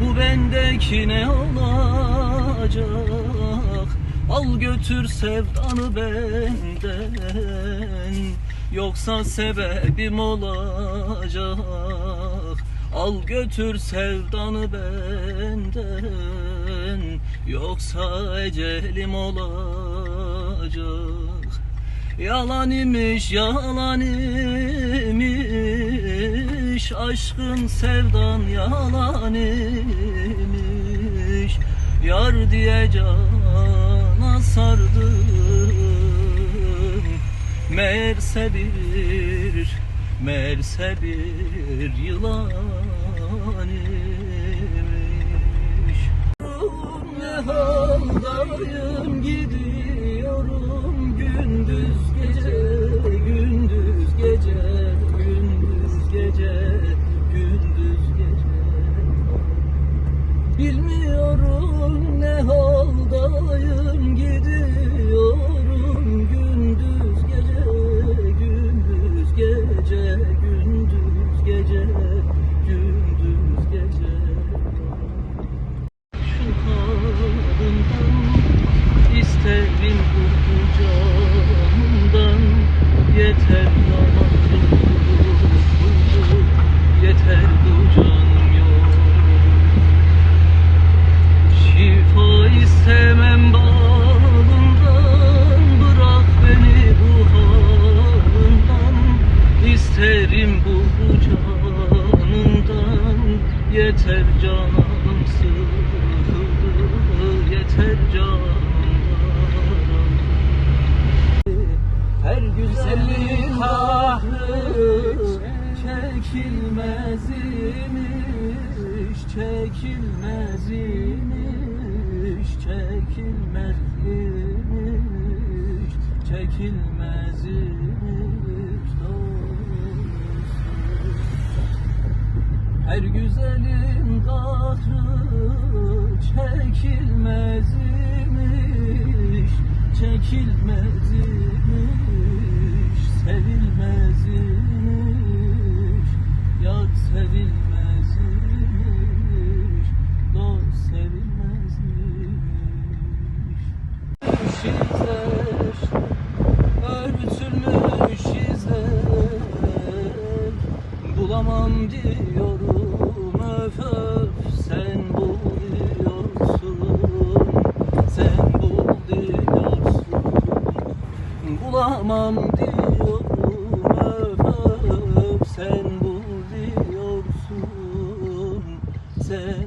Bu bendeki ne olacak? Al götür sevdanı benden. Yoksa sebebim olacak. Al götür sevdanı benden. Yoksa ecelim olacak. Yalan imiş, yalan imiş Aşkın sevdan yalan imiş Yar diye cana sardım Meğerse bir, meğerse bir yılan imiş Bilmiyorum ne haldayım? Gidiyorum gündüz gece gündüz gece gündüz gece gündüz gece. Şu kadından isterim bu yeter namazım yeter canım sıkıldı yeter canım. Her güzelliğin kahrı çekilmez imiş çekilmez imiş çekilmez imiş çekilmez imiş Her güzelin kahrı çekilmez imiş Çekilmez imiş Sevilmez imiş Yar sevilmez imiş Dost sevilmez imiş Şizler Örtülmüş izler Bulamam diyorum öf öf Sen buluyorsun Sen bul diyorsun. Bulamam diyorum öf öf Sen bul diyorsun. Sen